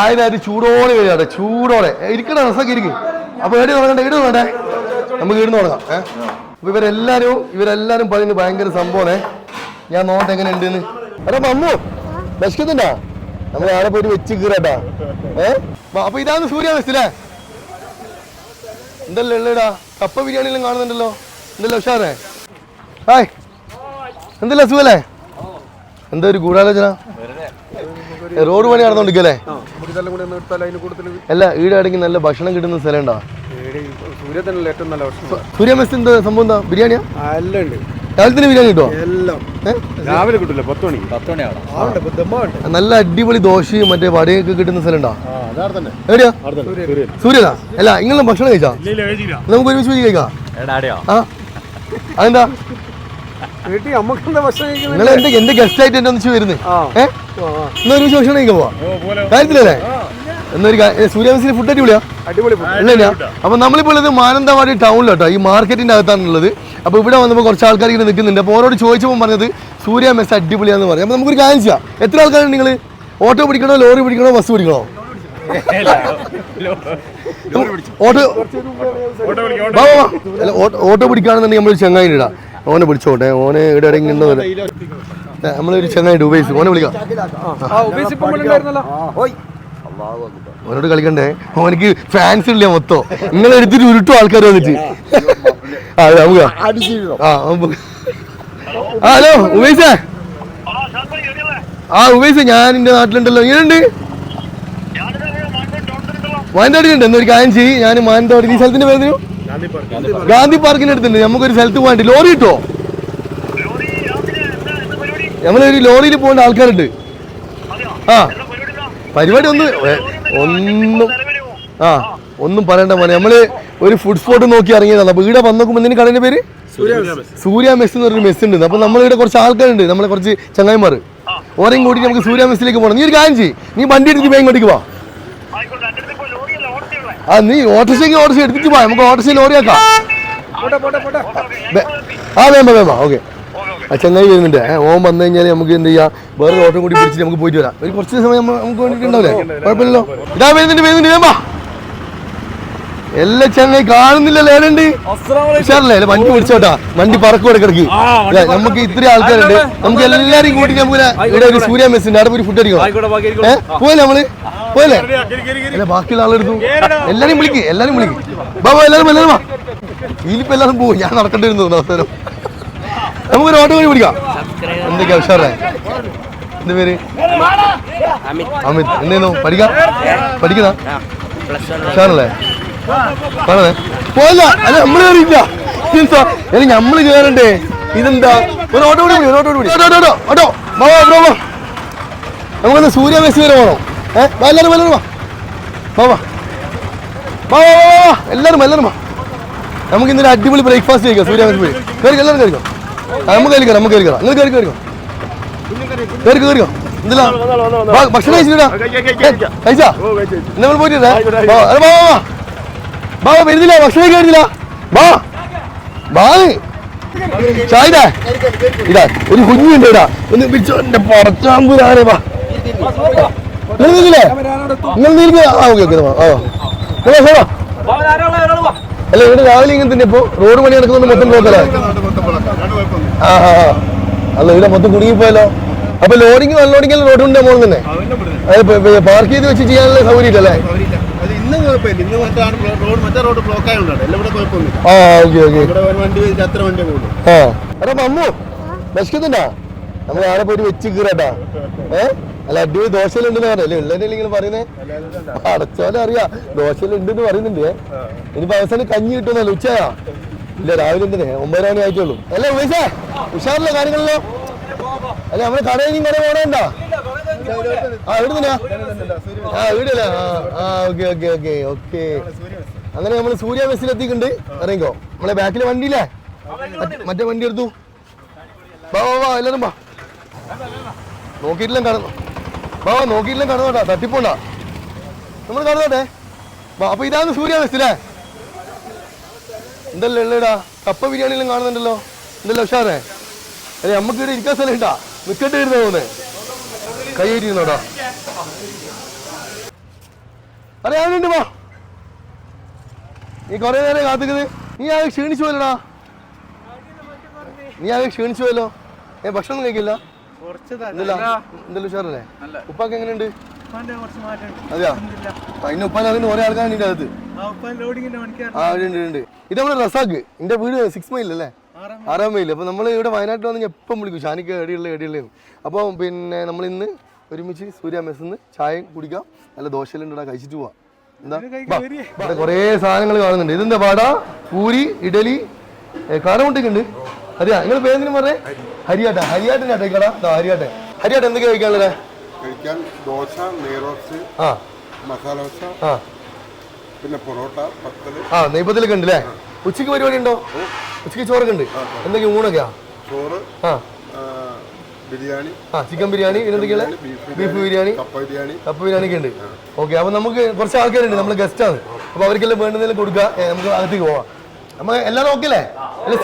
ആയിരം ചൂടോടെ വരിക ചൂടോടെ. ഇരിക്കണ രസമൊക്കെ ഇരിക്കും. അപ്പൊ എടി തുടങ്ങണ്ട ഇടി തുടങ്ങട്ടെ നമുക്ക് ഇടുന്ന് തുടങ്ങാം ഏഹ് അപ്പൊ ഇവരെല്ലാരും ഇവരെല്ലാരും പറയുന്നത് ഭയങ്കര സംഭവം ഞാൻ നോട്ടെ എങ്ങനെ ഉണ്ടെന്ന്. അല്ല മമ്മു വിശക്കുന്നുണ്ടാ? നമ്മൾ ആടെ പോയിട്ട് വെച്ച് കീറട്ടാ. ഏ? അപ്പൊ ഇതാണ് സൂര്യ മെസ്സിലേ എന്തല്ല ഉള്ളടാ? കപ്പ ബിരിയാണിയിലും കാണുന്നുണ്ടല്ലോ. എന്തല്ലോ ഉഷാറേ? ഹായ്. എന്തല്ല സുഖല്ലേ? എന്താ ഒരു ഗൂഢാലോചന. റോഡ് പണി നടന്നോണ്ടിരിക്കല്ലേ അല്ല? ഈടെ അടങ്ങി നല്ല ഭക്ഷണം കിട്ടുന്ന സ്ഥലം ഉണ്ടോ സൂര്യ തന്നെയല്ലേ ഏറ്റവും നല്ല ഭക്ഷണം. സൂര്യ മെസ് എന്താ സംഭവം എന്താ? ബിരിയാണിയാ? എല്ലാം ഉണ്ട്. ബിരിയാണി കിട്ടുമോ എല്ലാം. ഏ? രാവിലെ കിട്ടില്ല പത്ത് മണിക്ക് പത്ത് മണിയാണ് ആണ്ട് ദമ്മുണ്ട് നല്ല അടിപൊളി ദോശയും മറ്റേ വടയൊക്കെ കിട്ടുന്ന സ്ഥലം ഉണ്ടോ ആ അതാണ് തന്നെ. എവിടെയാ? സൂര്യ. സൂര്യനാ അല്ല ഇങ്ങനെ ഭക്ഷണം കഴിച്ചാ? നമുക്ക് ഒരുമിച്ച് പോയി കഴിക്കാം. അതെന്താ? വീട്ടിൽ നമുക്ക് എന്താ ഭക്ഷണം നിങ്ങൾ എന്റെ എന്റെ ഗസ്റ്റ് ആയിട്ട് എന്നെ ഒന്നിച്ച് വരുന്നത് ആ. ഏ? എന്നാ ഒരുമിച്ച് ഭക്ഷണം കഴിക്കാൻ പോവാ? കാര്യത്തിലല്ലേ? എന്നൊരു സൂര്യാവംശിന് ഫുഡ് അടിപൊളിയാ? അടിപൊളി food. ഇല്ല അപ്പൊ നമ്മളിപ്പോൾ ഉള്ളത് മാനന്തവാടി ടൗണിലോട്ടോ ഈ മാർക്കറ്റിന്റെ അകത്താണുള്ളത്. അപ്പൊ ഇവിടെ വന്നപ്പോൾ കുറച്ച് ആൾക്കാർ ഇങ്ങനെ നിൽക്കുന്നുണ്ട്. അപ്പോൾ ഓരോട് ചോദിച്ചപ്പോൾ പറഞ്ഞത് സൂര്യ മെസ് അടിപൊളിയാന്ന് പറയും അപ്പൊ നമുക്കൊരു കാര്യം ചെയ്യാം. എത്ര ആൾക്കാരാണ് നിങ്ങൾ ഓട്ടോ പിടിക്കണോ ലോറി പിടിക്കണോ ബസ് പിടിക്കണോ. ഓട്ടോ- ഓട്ടോ പിടിക്കുകയാണെന്നുണ്ടെങ്കിൽ നമ്മൾ ചെങ്ങായി ഇടാം. ഓനെ വിളിച്ചോട്ടെ. ഓനെ ഇവിടെ ഇറങ്ങി ഉണ്ടോ? നമ്മളൊരു ചങ്ങായി ഉപയോഗിച്ചു ഓനെ വിളിക്കാം. ഉപേസ് ഓനോട് കളിക്കണ്ടേ? ഓനക്ക് ഫാൻസ് ഇല്ല മൊത്തം. നിങ്ങൾ എടുത്തിട്ട് ഉരുട്ടു ആൾക്കാർ വന്നിട്ട്. ആ നമുക്ക് ആ ഹലോ ഉമേശേ ആ ഉപേസ് ഞാൻ എന്റെ നാട്ടിലുണ്ടല്ലോ. ഇങ്ങനെയുണ്ട് മാനന്തവാടിയിലുണ്ട്. എന്നൊരു കാര്യം ചെയ്യും. ഞാൻ മാനന്തവാടി. ഈ സ്ഥലത്തിന്റെ പേര് ഗാന്ധി പാർക്കിന്റെ അടുത്തുണ്ട് നമുക്കൊരു സ്ഥലത്ത് പോകണ്ട ലോറി കിട്ടോ? നമ്മളൊരു ലോറിയിൽ പോകേണ്ട ആൾക്കാരുണ്ട്. ആ. പരിപാടി ഒന്ന് ഒന്നും ആ ഒന്നും പറയണ്ട പോലെ നമ്മൾ ഒരു ഫുഡ് സ്പോട്ട് നോക്കി ഇറങ്ങിയതാണ്. അപ്പൊ ഇവിടെ വന്നു നോക്കുമ്പോൾ എന്തിന് കടയുടെ പേര്? സൂര്യ മെസ്. എന്ന് പറഞ്ഞൊരു മെസ് ഉണ്ട്. അപ്പൊ നമ്മളിവിടെ കുറച്ച് ആൾക്കാരുണ്ട്. നമ്മളെ കുറച്ച് ചങ്ങായിമാർ ഓരെയും കൂടി നമുക്ക് സൂര്യ മെസ്സിലേക്ക് പോകണം നീ ഒരു കാര്യം ചെയ്യ്. നീ വണ്ടി എടുത്ത് വേഗം ഇങ്ങോട്ടേക്ക് വാ. ആ നീ ഓട്ടോസിക്ക് ഓട്ടോസി എടുപ്പിച്ച് പോയാ നമുക്ക് ഓട്ടോസിൽ ലോറിയാക്കാം ആ വേമ്പ വേമ്പ ഓക്കെ. ആ ചങ്ങായി വരുന്നുണ്ട്. ഓൻ വന്നു കഴിഞ്ഞാൽ നമുക്ക് എന്ത് ചെയ്യാം? വേറെ ഓട്ടോ കൂടി പിടിച്ചിട്ട് നമുക്ക് പോയിട്ട് വരാം. ഒരു കുറച്ച് സമയം നമുക്ക് വേണ്ടിയിട്ടുണ്ടാവില്ലേ? കുഴപ്പമില്ലല്ലോ. ഇതാ വരുന്നുണ്ട് വരുന്നുണ്ട്. വേമ്പ എല്ലാ ചെന്നൈ കാണുന്നില്ലല്ലോ ഏടുണ്ട് ഉഷാറല്ലേ? വണ്ടി പിടിച്ചോട്ടാ? വണ്ടി പറക്കും ഇടക്കിടക്ക് നമുക്ക് ഇത്രയും ആൾക്കാരുണ്ട്. നമുക്ക് എല്ലാരും കൂട്ടി നമുക്ക് ഇവിടെ ഒരു സൂര്യ മെസ്സിന്റെ അവിടെ പോയി ഫുഡ് അടിക്കണം ഏഹ് പോയില്ലേ നമ്മൾ? പോയല്ലേ? അല്ല ബാക്കിയുള്ള ആളെടുത്തു എല്ലാരും വിളിക്ക് എല്ലാരും വിളിക്ക്. ബാബാ എല്ലാരും വാ, എല്ലാരും വാ. ഇതിലിപ്പോ എല്ലാരും പോകും ഞാൻ നടക്കേണ്ടി വരുന്നു അവസരം നമുക്കൊരു ഓട്ടോ കൂടി പിടിക്കാം. എന്തൊക്കെയാ ഉഷാറേ? എന്ത് പേര്? അമിത്. അമിത്. എന്തേന്നു പഠിക്കാം? പഠിക്കുന്ന ഉഷാറല്ലേ? കാണണേ പോയല്ല അല്ല നമ്മൾ കയറിയില്ല അല്ല നമ്മൾ കേറണ്ടേ? ഇതെന്താ? ഒരു ഓട്ടോ കൂടി ഒരു ഓട്ടോ കൂടി ഓട്ടോ ഓട്ടോ ഓട്ടോ വാ ബ്രോ വാ. നമുക്കൊന്ന് സൂര്യ മെസ്സി വരെ പോകണം ഏഹ് വാ എല്ലാവരും എല്ലാവരും വാ. വാ വാ. വാ വാ വാ വാ. എല്ലാവരും എല്ലാവരും വാ. നമുക്ക് ഇന്നൊരു അടിപൊളി ബ്രേക്ക്ഫാസ്റ്റ് കഴിക്കാം സൂര്യ മെസ്സി പോയി കയറി എല്ലാവരും കയറിക്കോ നമുക്ക് കയറിക്കാം നമുക്ക് കയറിക്കാം നിങ്ങൾ കയറി കയറിക്കോ കയറി കയറിക്കോ എന്തില്ല? ഭക്ഷണം കഴിച്ചിട്ടാ കഴിച്ചാ? നമ്മൾ പോയിട്ടില്ലേ വാ വാ വാ. വാ, വരുന്നില്ല ഭക്ഷണം കഴിക്കുന്നില്ല വാ വാ ചായതാ ഇതാ. ഒരു കുഞ്ഞുണ്ട് ഇടാ ഒന്ന് പിടിച്ചോ എന്റെ വാ. നിങ്ങൾ ആ അല്ല ഇവിടെ രാവിലെ ഇങ്ങനെ തന്നെ ഇപ്പൊ റോഡ് പണി നടക്കുന്നത് മൊത്തം ആ. അല്ല ഇവിടെ മൊത്തം കുടുങ്ങിപ്പോയല്ലോ അപ്പൊ ലോഡിങ് അൺലോഡിങ് റോഡുണ്ട് മോൾ തന്നെ പാർക്ക് ചെയ്ത് വെച്ച് ചെയ്യാനുള്ള സൗകര്യം ഇല്ലല്ലേ? കുഴപ്പമില്ല. ഇന്ന് റോഡ് മറ്റേ റോഡ് ബ്ലോക്ക് ആയതുകൊണ്ടാണ് എല്ലാം ഇവിടെ കുഴപ്പമൊന്നുമില്ല. ആ ഓക്കെ ഓക്കെ ഇവിടെ ഒരു വണ്ടി അത്ര വണ്ടി പോകുന്നു ആ. എടാ മമ്മു വിശക്കുന്നുണ്ടാ? നമ്മൾ ആടെ പോയിട്ട് വെച്ച് കീറട്ടാ. ഏ? അല്ല അടിപൊളി ദോശയിലുണ്ടെന്ന് പറഞ്ഞല്ലേ? ഉള്ളതല്ലേ ഇങ്ങനെ പറയുന്നേ? അടച്ചോലെ അറിയാ. ദോശയിലുണ്ടെന്ന് പറയുന്നുണ്ട്. ഇനിയിപ്പോ അവസാനം കഞ്ഞി കിട്ടുന്നല്ലോ ഉച്ചയാ? ഇല്ല രാവിലെ എന്തിനെ മണി ആയിട്ടുള്ളൂ. അല്ല ഉഷാറില്ല കാര്യങ്ങളല്ലോ? അല്ല നമ്മൾ കടയിൽ ഇനി കട പോണേണ്ട ആ എവിടുന്നാ നിന്നാ ആ വീടല്ല ആ ഓക്കെ ഓക്കെ ഓക്കെ ഓക്കെ. അങ്ങനെ നമ്മൾ സൂര്യ എത്തിയിട്ടുണ്ട്. ഇറങ്ങിക്കോ നമ്മളെ ബാക്കിലെ വണ്ടിയില്ലേ? മറ്റേ- വണ്ടി എടുത്തു. വാ വാ വാ എല്ലാരും വാ. നോക്കിയിട്ടില്ല കടന്നു വാ നോക്കിയിട്ടില്ല കടന്നോട്ടാ തട്ടിപ്പോണ്ടാ. നമ്മൾ കടന്നോട്ടെ അപ്പൊ ഇതാണ് സൂര്യ ബസ്സിലേ? എന്തല്ലേ ഉള്ളടാ. കപ്പ ബിരിയാണിയിലും കാണുന്നുണ്ടല്ലോ. എന്തല്ലോ ഉഷാറേ? അതെ നമുക്ക് ഇവിടെ ഇരിക്കാൻ സ്ഥലം ഇട്ടാ നിക്കട്ട് വരുന്ന തോന്നേ കൈയേറ്റിരുന്നോടാ അറിയാനുണ്ട് വാ. നീ കൊറേ നേരം കാത്തുക്കുന്നത് നീ ആകെ ക്ഷീണിച്ചു പോലടാ നീ ആകെ ക്ഷീണിച്ചു പോലോ ഏ ഭക്ഷണം കഴിക്കില്ല? ഉഷാറല്ലേ? ഉപ്പാക്ക് എങ്ങനെയുണ്ട്? അതെയാ? അതിന് ഉപ്പാൻ അതിന് കുറെ ആൾക്കാരുണ്ട് ആ ഉണ്ട് ഉണ്ട്, ഇത് നമ്മുടെ റസാക്ക് എന്റെ വീട് സിക്സ് മൈൽ അല്ലേ ആറാം മൈൽ. അപ്പൊ നമ്മൾ ഇവിടെ വയനാട്ടിൽ വന്ന് എപ്പം വിളിക്കും? ഷാനിക്ക് എടിയുള്ള എടിയുള്ള. അപ്പോൾ പിന്നെ നമ്മൾ ഇന്ന് ഒരുമിച്ച് സൂര്യ മെസ്സിന്ന് ചായ കുടിക്കാം. നല്ല ദോശയിലുണ്ടാ കഴിച്ചിട്ട് പോവാം. എന്താ? കുറേ സാധനങ്ങൾ കാണുന്നുണ്ട്. ഇതെന്താ പാടാ പൂരി ഇഡലി കാരമുട്ടൊക്കെ ഉണ്ട് അതെയാ നിങ്ങൾ പേരെന്തിനും പറഞ്ഞേ? ഹരിയാട്ട ഹരിയാട്ടിന്റെ ആട്ടെ കട. ഹരിയാട്ടെ. ഹരിയാട്ട എന്തൊക്കെ കഴിക്കാനുള്ളത്? കഴിക്കാൻ ദോശ നെയ്റോസ്റ്റ് ആ. മസാല ദോശ ആ. പിന്നെ പൊറോട്ട പത്തൽ. ആ നെയ്പത്തിലൊക്കെ ഉണ്ട് അല്ലേ ഉച്ചയ്ക്ക് പരിപാടി ഉണ്ടോ ഉച്ചയ്ക്ക് ചോറൊക്കെ ഉണ്ട് എന്തൊക്കെയാ ഊണൊക്കെയാ? ചോറ് ആ. ബിരിയാണി. ആ ചിക്കൻ ബിരിയാണി പിന്നെ എന്തൊക്കെയാണ് ബീഫ് ബിരിയാണി കപ്പ ബിരിയാണി. കപ്പ ബിരിയാണി ഒക്കെ ഉണ്ട്. ഓക്കെ അപ്പൊ നമുക്ക് കുറച്ച് ആൾക്കാരുണ്ട് നമ്മൾ ഗസ്റ്റ് ആണ്. അപ്പൊ അവർക്കെല്ലാം വേണ്ടുന്നതിലും കൊടുക്കുക. നമുക്ക് അകത്തേക്ക് പോവാം. നമ്മ എല്ലാം ഓക്കെ അല്ലേ?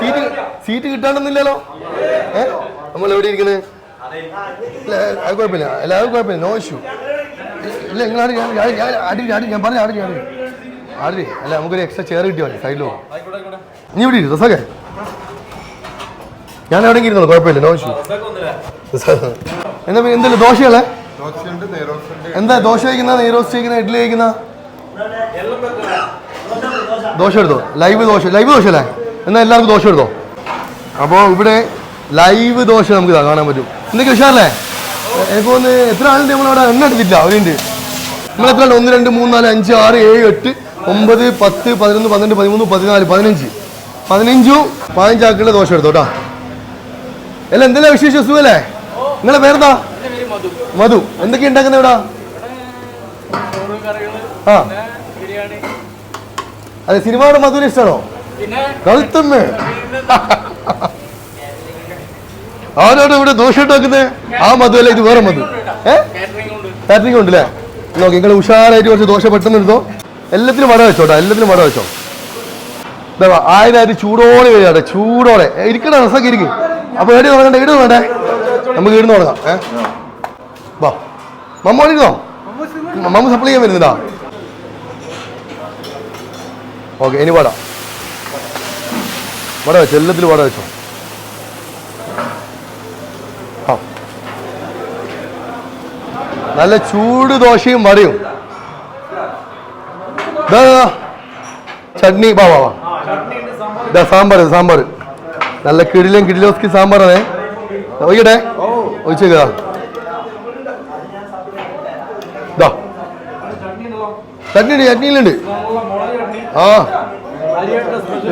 സീറ്റ് സീറ്റ് കിട്ടാണ്ടൊന്നുമില്ലല്ലോ? ഏ നമ്മൾ എവിടെ ഇരിക്കുന്നത് ഇല്ല, അത് കുഴപ്പമില്ല. എല്ലാവരും കുഴപ്പമില്ല നോ ഇഷ്യൂ ഇല്ല നിങ്ങൾ ആടി ഞാൻ ആടി ഞാൻ പറഞ്ഞു ആടി ആടി ആടി അല്ല നമുക്കൊരു എക്സ്ട്രാ ചെയർ കിട്ടിയോ സൈഡിലോ നീ ഇവിടെ ഇരു സഖേ. ഞാൻ എവിടെ ഇരുന്നോളൂ? കുഴപ്പമില്ല നോ എന്നാ പിന്നെ എന്തല്ലേ ഉണ്ട് എന്താ ദോശ കഴിക്കുന്ന നെയ്റോസ്റ്റ് കഴിക്കുന്ന ഇഡ്ഡലി കഴിക്കുന്ന ദോശ എടുത്തോ? ലൈവ് ദോശ. ലൈവ് ദോശ അല്ലേ എന്നാ എല്ലാവർക്കും ദോശ എടുത്തോ? അപ്പോൾ ഇവിടെ ലൈവ് ദോശ നമുക്ക് കാണാൻ പറ്റും. എന്തൊക്കെ ഉഷാറല്ലേ? എനിക്ക് തോന്നുന്നു എത്ര ആളുണ്ട്? നമ്മളവിടെ എണ്ണ എടുത്തില്ല അവരുണ്ട്. നമ്മൾ എത്ര ഒന്ന് രണ്ട് മൂന്ന് നാല് അഞ്ച് ആറ് ഏഴ് എട്ട് ഒമ്പത് പത്ത് പതിനൊന്ന് പന്ത്രണ്ട് പതിമൂന്ന് പതിനാല് പതിനഞ്ച്. പതിനഞ്ചും. പതിനഞ്ചാക്കുള്ള ദോശ എടുത്തോ കേട്ടോ അല്ല എന്തെല്ലാം വിശേഷം? സുഖല്ലേ? നിങ്ങളെ പേരെന്താ? മധു. എന്തൊക്കെ ഉണ്ടാക്കുന്ന ഇവിടെ? ആ. അതെ സിനിമയുടെ മധുവിന് ഇഷ്ടമാണോ കളുത്തമ്മേ ആരോട് ഇവിടെ ദോഷം ഉണ്ടാക്കുന്നത് ആ മധു അല്ല? ഇത് വേറെ മധു. ഏ? ഉണ്ടല്ലേ നോക്കി നിങ്ങൾ ഉഷാറായിട്ട് കുറച്ച് ദോശ പെട്ടെന്ന് എടുത്തോ. എല്ലാത്തിനും വട വെച്ചോട്ടോ എല്ലാത്തിനും വട വെച്ചോ. ആയിരം ചൂടോടെ വരികട്ടെ ചൂടോടെ. ഇരിക്കണ റസൊക്കെ ഇരിക്കും. അപ്പൊ എടി തുടങ്ങണ്ടേ ഇടുന്നു വേണ്ടേ നമുക്ക് ഇടുന്ന് തുടങ്ങാം ഏ? വാ. മമ്മ ഇരുന്നോ മമ്മ സപ്ലൈ ചെയ്യാൻ വരുന്നതാ ഓക്കെ ഇനി വട. വട വെച്ചോ എല്ലാത്തിലും വട വെച്ചോ. നല്ല ചൂട് ദോശയും വടയും. ചട്നി വാ വാ വാ. ദാ സാമ്പാർ സാമ്പാർ. നല്ല കിടിലും കിടിലോസ്കി സാമ്പാറാണേ. ഒഴിക്കട്ടെ. ഒഴിച്ചേക്കാ ദാ. ചട്നി ചട്നിയിലുണ്ട്. ആ.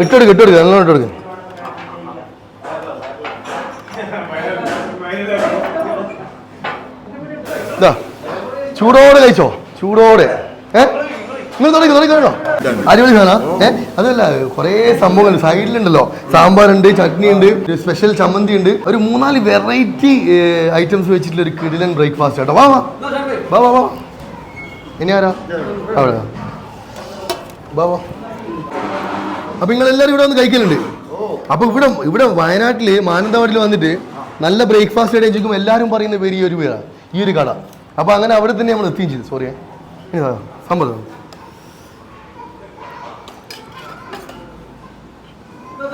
ഇട്ടെടുക്ക് ഇട്ടെടുക്ക്. നല്ലോണം ഇട്ടെടുക്ക്. ഇതാ ചൂടോടെ കഴിച്ചോ. ചൂടോടെ. നിങ്ങൾ തുടങ്ങി തുടങ്ങി കേട്ടോ അടിപൊളി സാധന. അതല്ല കുറേ സംഭവങ്ങൾ. സൈഡിലുണ്ടല്ലോ സാമ്പാറുണ്ട് ചട്നി ഉണ്ട് സ്പെഷ്യൽ ചമ്മന്തി ഉണ്ട് ഒരു മൂന്നാൽ വെറൈറ്റി ഐറ്റംസ് വെച്ചിട്ടുള്ള ഒരു കിടിലൻ ബ്രേക്ക്ഫാസ്റ്റ് കേട്ടോ. വാ വാ. വാ വാ വാ. ഇനി ആരാ? അവിടെ. വാ വാ. അപ്പൊ നിങ്ങൾ എല്ലാരും ഇവിടെ വന്ന് കഴിക്കലുണ്ട്. അപ്പൊ ഇവിടെ ഇവിടെ വയനാട്ടിൽ മാനന്തവാടിയിൽ വന്നിട്ട് നല്ല ബ്രേക്ക്ഫാസ്റ്റ് ചോദിക്കുമ്പോൾ എല്ലാവരും പറയുന്ന പേര് ഈ ഒരു പേരാണ് ഈ ഒരു കട. അപ്പൊ അങ്ങനെ അവിടെ തന്നെ നമ്മൾ എത്തുകയും ചെയ്തു സോറി സമ്മതം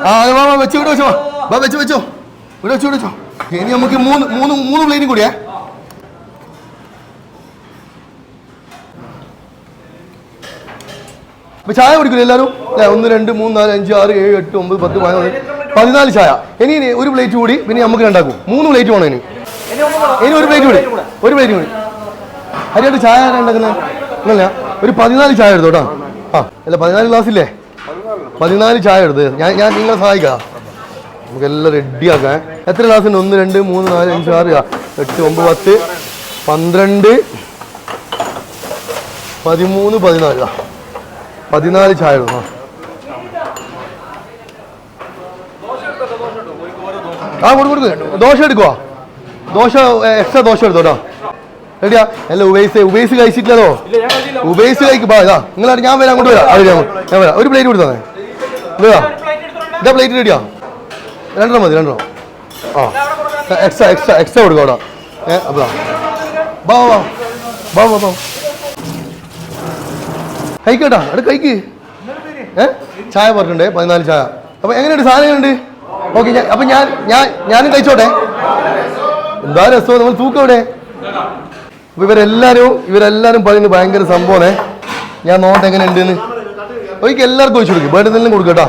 ആ വാ വാ വെച്ച് ഇവിടെ വെച്ചോ. വാ വെച്ച് വെച്ചോ. ഇവിടെ വിടോ വെച്ചോ. ഇനി നമുക്ക് മൂന്ന് മൂന്ന് മൂന്ന് പ്ലേറ്റും കൂടിയേ അപ്പൊ ചായ കുടിക്കില്ല എല്ലാവരും? അല്ലെ ഒന്ന് രണ്ട് മൂന്ന് നാല് അഞ്ച് ആറ് ഏഴ് എട്ട് ഒമ്പത് പത്ത് പതിനൊന്ന് പതിനാല് ചായ. ഇനി ഇനി ഒരു പ്ലേറ്റ് കൂടി പിന്നെ നമുക്ക് രണ്ടാക്കും. മൂന്ന് പ്ലേറ്റ് വേണം ഇനി. ഇനി ഒരു പ്ലേറ്റ് കൂടി ഒരു പ്ലേറ്റ് കൂടി. ഹരിയായിട്ട് ചായ ഉണ്ടാക്കുന്നത് ഇല്ല ഒരു പതിനാല് ചായ എടുത്തോട്ടാ. ആ അല്ല പതിനാല് ഗ്ലാസ് ഇല്ലേ? പതിനാല് ചായ എടുത്ത്. ഞാൻ ഞാൻ നിങ്ങളെ സഹായിക്കാം. നമുക്ക് എല്ലാം റെഡിയാക്കാൻ എത്ര ഗ്ലാസ് ഉണ്ട്? ഒന്ന് രണ്ട് മൂന്ന് നാല് അഞ്ച് ആറ് എട്ട് ഒമ്പത് പത്ത് പന്ത്രണ്ട് പതിമൂന്ന് പതിനാല് പതിനാല് ചായ എടുക്കണം ആ. കൊടുക്കും കൊടുക്കും. ദോശ എടുക്കുവാ. ദോശ എക്സ്ട്രാ ദോശ എടുത്തോ കേട്ടോ റെഡിയാ അല്ല ഉബേസ് ഉബേസ് കഴിച്ചിട്ടില്ലല്ലോ. ഉബേസ് കഴിക്കും ബാ ഇതാ. നിങ്ങൾ ഞാൻ വരാം അങ്ങോട്ട് വരാം. അത് ഞാൻ വരാം. ഒരു പ്ലേറ്റ് കൊടുത്തേ ഇതാ. ഇതാ പ്ലേറ്റ് റെഡിയാ രണ്ടെണ്ണം മതി രണ്ടെണ്ണം. ആ. എക്സ്ട്രാ എക്സ്ട്രാ എക്സ്ട്രാ കൊടുക്കാം അവിടെ. ഏ അപ്പൊ ബാ ബാ ബാ വാ ബാ കഴിക്കട്ടാ അവിടെ കഴിക്ക്. ഏ? ചായ പറഞ്ഞിട്ടുണ്ടേ പതിനാല് ചായ. അപ്പൊ എങ്ങനെയുണ്ട് സാധനങ്ങളുണ്ട് ഓക്കെ ഞാൻ അപ്പൊ ഞാൻ ഞാൻ ഞാനും കഴിച്ചോട്ടെ. എന്താ രസം നമ്മൾ തൂക്കം എവിടെ അപ്പൊ ഇവരെല്ലാരും ഇവരെല്ലാരും പറയുന്നത് ഭയങ്കര സംഭവമേ ഞാൻ നോട്ടെങ്ങനെ ഉണ്ടെന്ന് ഒരിക്കൽ എല്ലാവർക്കും ഒഴിച്ചു കൊടുക്കും. ബേണെന്നെല്ലാം കൊടുക്കുക കേട്ടോ.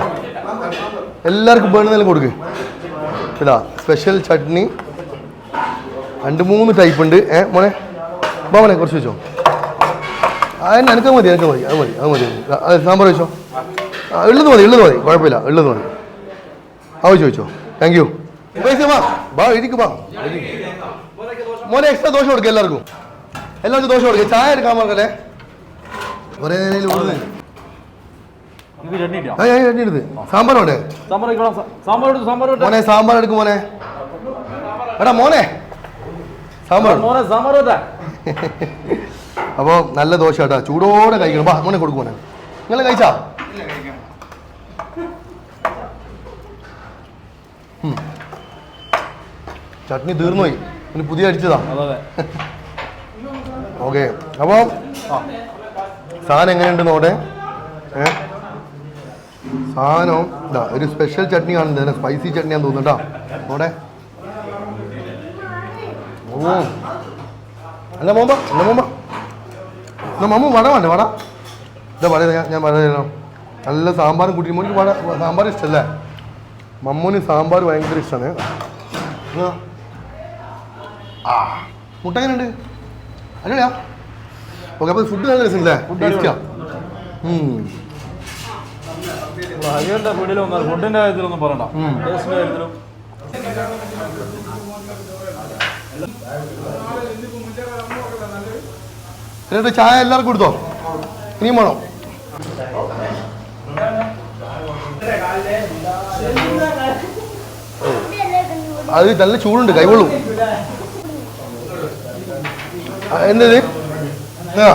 എല്ലാവർക്കും ബേണെന്നെല്ലാം കൊടുക്ക്. ഇതാ സ്പെഷ്യൽ ചട്നി. രണ്ട് മൂന്ന് ടൈപ്പ് ഉണ്ട്. ഏ മോനെ? ബാ മോനെ കുറച്ച് വെച്ചോ. ആ എന്നെ എനിക്ക് മതി എനിക്ക് മതി അത് മതി അത് മതി. അത് സാമ്പാർ വെച്ചോ. ആ ഉള്ളത് മതി ഉള്ളത് മതി. കുഴപ്പമില്ല ഉള്ളത് മതി. ആ വെച്ചോ വെച്ചോ. താങ്ക് യു പൈസ വാ. ബാ ഇരിക്ക് ബാ മോനെ എക്സ്ട്രാ ദോശ കൊടുക്കുക എല്ലാവർക്കും. എല്ലാവർക്കും ദോശ കൊടുക്കുക ചായ എടുക്കാൻ പറഞ്ഞല്ലേ? ഒരേ നിലയിൽ കൊടുക്കുന്നത് ഇത് ചട്നിയില്ല ആ ഞാൻ ചട്നി എടുത്ത് സാമ്പാർ വേണ്ടേ. മോനെ സാമ്പാർ എടുക്കും മോനെ. എടാ മോനെ. സാമ്പാർ. അപ്പോൾ നല്ല ദോശ കേട്ടോ ചൂടോടെ കഴിക്കണം. ബാ മോനെ കൊടുക്കും മോനെ. നിങ്ങൾ കഴിച്ചാ. ചട്നി തീർന്നു പോയി ഇനി പുതിയ അടിച്ചതാ. ഓക്കെ. അപ്പോൾ സാധനം എങ്ങനെയുണ്ട് നോട്ടെ ഏ സാധനം ഇതാ ഒരു സ്പെഷ്യൽ ചട്നി കാണുന്നുണ്ട്. സ്പൈസി ചട്നിയാന്ന് തോന്നുന്നു കേട്ടോ അവിടെ ഓ. അല്ല മോമ്പ അല്ല മോമ്പ. എന്നാ മമ്മ വട വേണ്ടേ വട? ഇതാ വട ഞാൻ വട തരാം. നല്ല സാമ്പാറും കൂട്ടി മോനിക്ക് വട സാമ്പാർ ഇഷ്ടമല്ലേ മമ്മൂന് സാമ്പാർ ഭയങ്കര ഇഷ്ടമാണ് ആ മുട്ട എങ്ങനെയുണ്ട്? അല്ലടാ ഓക്കെ അപ്പോൾ ഫുഡ് നല്ല രസമില്ലേ? ഫുഡ് ടേസ്റ്റിയാ ഹരിയുടെ വീട്ടിൽ വന്നാൽ ഫുഡിന്റെ കാര്യത്തിലൊന്നും പറയണ്ട. ടേസ്റ്റിന്റെ കാര്യത്തിലും. എന്നിട്ട് ചായ എല്ലാവർക്കും കൊടുത്തോ? ഇനിയും വേണോ? അത് നല്ല ചൂടുണ്ട് കൈവെള്ളൂ എന്തത് ആ.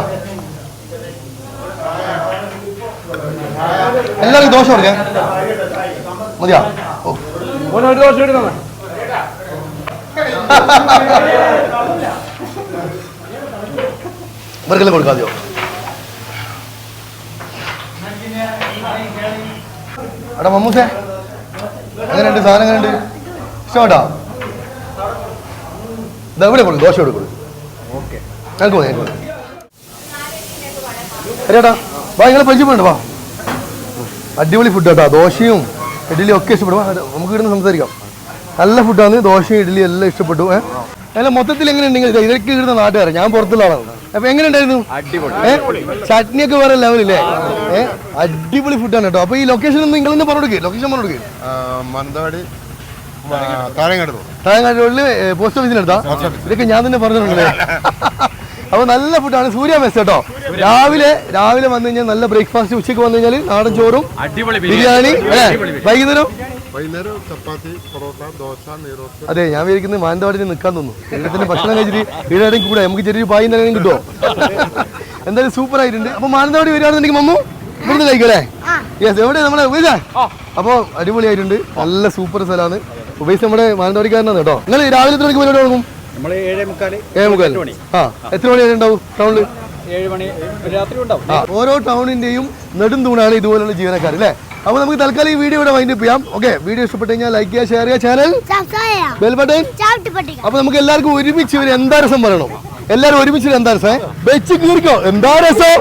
എല്ലാവർക്കും ദോശ കൊടുക്കേ. മതിയാ? ഓ. ഒരു ദോശ ഇവർക്കെല്ലാം കൊടുക്കാതെയോ എടാ മമ്മൂസേ. എങ്ങനെയുണ്ട്? സാധനം എങ്ങനെയുണ്ട്? ഇഷ്ടമാട്ടാ ഇതാ ഇവിടെ കൊടുക്കും ദോശ കൊടുക്കും. ഓക്കെ. ഞങ്ങൾക്ക് മതി ഞങ്ങൾക്ക് മതി. അരേട്ടാ വാ നിങ്ങളെ പരിചയപ്പെടുന്നുണ്ട് വാ. അടിപൊളി ഫുഡ് കേട്ടോ ദോശയും ഇഡ്ഡലിയും ഒക്കെ ഇഷ്ടപ്പെടും. നമുക്ക് ഇവിടുന്ന് സംസാരിക്കാം. നല്ല ഫുഡാണ് ദോശയും ഇഡ്ഡലിയും എല്ലാം ഇഷ്ടപ്പെട്ടു. ഏഹ് അല്ല മൊത്തത്തിൽ എങ്ങനെ ഉണ്ടെങ്കിൽ ഇതൊക്കെ ഇടുന്ന നാട്ടുകാരെ. ഞാൻ പുറത്തുള്ള ആളാണ് അപ്പൊ എങ്ങനെയുണ്ടായിരുന്നു ചട്നിയൊക്കെ വേറെ ലെവലില്ലേ ഏഹ് അടിപൊളി ഫുഡാണ് കേട്ടോ. അപ്പൊ ഈ ലൊക്കേഷൻ ഒന്ന് നിങ്ങൾ തന്നെ പറഞ്ഞു ലൊക്കേഷൻ പറഞ്ഞു മാനന്തവാടി താഴെങ്ങാട് റോഡ് താങ്ങാട്ടുള്ളിൽ പോസ്റ്റ് ഓഫീസിനെടുത്താ ഇതൊക്കെ ഞാൻ തന്നെ പറഞ്ഞിട്ടുണ്ടല്ലേ അപ്പൊ നല്ല ഫുഡാണ് സൂര്യ മെസ് കേട്ടോ. രാവിലെ രാവിലെ വന്നു കഴിഞ്ഞാൽ നല്ല ബ്രേക്ക്ഫാസ്റ്റ് ഉച്ചയ്ക്ക് വന്നു കഴിഞ്ഞാൽ നാടൻ ചോറും ബിരിയാണി. അല്ലേ? വൈകുന്നേരം? വൈകുന്നേരം ചപ്പാത്തി പൊറോട്ട ദോശ നീറോസ്റ്റ് അതെ ഞാൻ വിചാരിക്കുന്നത് മാനന്തവാടിയിൽ നിൽക്കാൻ തോന്നുന്നു. ഇവിടെ തന്നെ ഭക്ഷണം കഴിച്ചിട്ട് ഇവിടെ കൂടെ നമുക്ക് ചെറിയൊരു പായി തന്നെ കിട്ടുമോ? എന്തായാലും സൂപ്പർ ആയിട്ടുണ്ട്. അപ്പൊ മാനന്തവാടി വരികയാണെന്നുണ്ടെങ്കിൽ മമ്മു ഇവിടുന്ന് കഴിക്കല്ലേ യെസ് എവിടെ? നമ്മുടെ ഉപേസ അപ്പോൾ അടിപൊളിയായിട്ടുണ്ട്. നല്ല സൂപ്പർ സ്ഥലമാണ്. ഉപയോഗിച്ച് നമ്മുടെ മാനന്തവാടിക്കാരനാണ് കേട്ടോ. നിങ്ങൾ രാവിലെ എത്ര മണിക്ക് പരിപാടി തുടങ്ങും? നമ്മൾ ഏഴേ മുക്കാൽ ആ എത്ര മണി വരെ ഉണ്ടാവും ടൗണിൽ ഏഴ് മണി രാത്രി ഉണ്ടാവും. ഓരോ ടൗണിന്റെയും നെടും തൂണാണ് ഇതുപോലുള്ള ജീവനക്കാർ അല്ലേ? അപ്പൊ നമുക്ക് തൽക്കാലം ഈ വീഡിയോ ഇവിടെ വൈൻഡപ്പ് ചെയ്യാം. ഓക്കെ വീഡിയോ ഇഷ്ടപ്പെട്ട് കഴിഞ്ഞാൽ ലൈക്ക് ചെയ്യുക ഷെയർ ചെയ്യുക ചാനൽ സബ്സ്ക്രൈബ് ബെൽ ബട്ടൺ അപ്പൊ നമുക്ക് എല്ലാവർക്കും ഒരുമിച്ച് ഒരു എന്താ രസം പറയണം. എല്ലാവരും ഒരുമിച്ച് ഒരു എന്താ രസം? വെച്ച് കീറിക്കോ. എന്താ രസം?